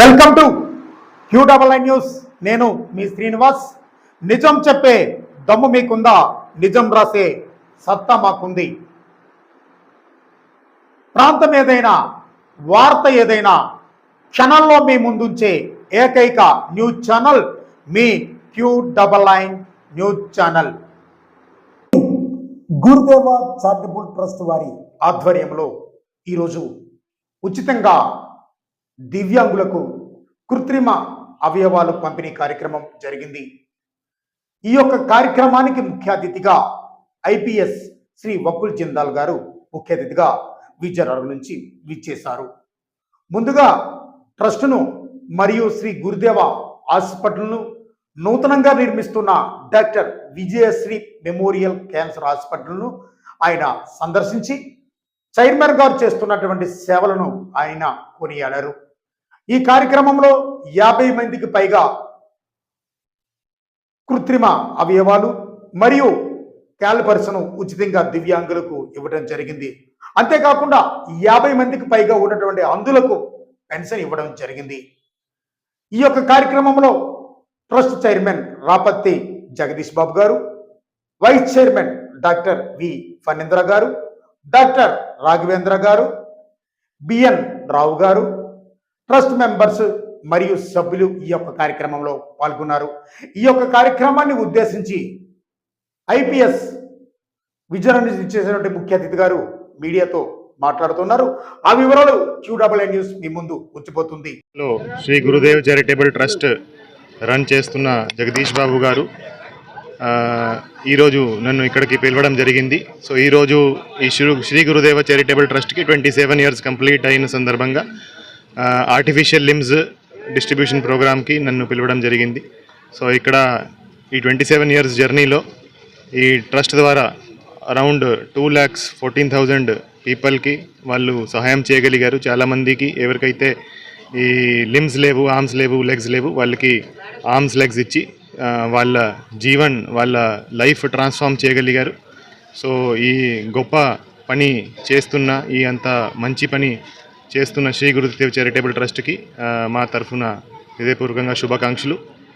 Welcome to Q double I news నేను మీ శ్రీనివాస్. నిజం చెప్పే దమ్ము మీకుందా? నిజం రాసే సత్తా మాకుంది. ప్రాంతం ఏదైనా వార్త ఏదైనా క్షణంలో మీ ముందుంచే ఏకైక న్యూస్ ఛానల్ మీ Q double nine news channel. Gurudeva charitable trust వారి ఆధ్వర్యంలో ఈరోజు ఉచితంగా దివ్యాంగులకు కృత్రిమ అవయవాలు పంపిణీ కార్యక్రమం జరిగింది. ఈ యొక్క కార్యక్రమానికి ముఖ్య అతిథిగా ఐపీఎస్ శ్రీ వకుల్ జిందాల్ గారు ముఖ్య అతిథిగా విజయనగరం నుంచి విచ్చేశారు. ముందుగా ట్రస్టును మరియు శ్రీ గురుదేవ హాస్పిటల్ను నూతనంగా నిర్మిస్తున్న డాక్టర్ విజయశ్రీ మెమోరియల్ క్యాన్సర్ హాస్పిటల్ను ఆయన సందర్శించి చైర్మన్ గారు చేస్తున్నటువంటి సేవలను ఆయన కొనియాడారు. ఈ కార్యక్రమంలో యాభై మందికి పైగా కృత్రిమ అవయవాలు మరియు క్యాల్పర్స్ను ఉచితంగా దివ్యాంగులకు ఇవ్వడం జరిగింది. అంతేకాకుండా యాభై మందికి పైగా ఉన్నటువంటి అందులకు పెన్షన్ ఇవ్వడం జరిగింది. ఈ యొక్క కార్యక్రమంలో trust chairman Rapatti Jagadish Babu garu vice chairman doctor V Phanindra garu doctor Raghavendra గారు బిఎన్ రావు గారు ట్రస్ట్ మెంబర్స్ మరియు సభ్యులు ఈ యొక్క కార్యక్రమంలో పాల్గొన్నారు. ఈ యొక్క కార్యక్రమాన్ని ఉద్దేశించి ఐపీఎస్ విజయనగరం నుంచి చేసినటువంటి ముఖ్య అతిథి గారు మీడియాతో మాట్లాడుతున్నారు. ఆ వివరాలు క్యూడబ్ల్యూ న్యూస్ మీ ముందు వచ్చిపోతుంది Shri Gurudev charitable trust run చేస్తున్న జగదీష్ బాబు గారు ఈరోజు నన్ను ఇక్కడికి పిలవడం జరిగింది. సో ఈరోజు ఈ శ్రీ శ్రీ గురుదేవ చారిటబుల్ ట్రస్ట్కి ట్వంటీ సెవెన్ ఇయర్స్ కంప్లీట్ అయిన సందర్భంగా ఆర్టిఫిషియల్ లిమ్స్ డిస్ట్రిబ్యూషన్ ప్రోగ్రామ్కి నన్ను పిలవడం జరిగింది. సో ఇక్కడ ఈ ట్వంటీ సెవెన్ ఇయర్స్ జర్నీలో ఈ ట్రస్ట్ ద్వారా around two lakhs fourteen thousand పీపుల్కి వాళ్ళు సహాయం చేయగలిగారు. చాలామందికి ఎవరికైతే ఈ లిమ్స్ లేవు ఆర్మ్స్ లేవు లెగ్స్ లేవు వాళ్ళకి ఆర్మ్స్ లెగ్స్ ఇచ్చి వాళ్ళ జీవన్ వాళ్ళ లైఫ్ ట్రాన్స్ఫార్మ్ చేయగలిగారు. సో ఈ గొప్ప పని చేస్తున్న ఈ అంత మంచి పని చేస్తున్న శ్రీ గురుదేవ్ చారిటబుల్ ట్రస్ట్కి మా తరఫున హృదయపూర్వకంగా శుభాకాంక్షలు.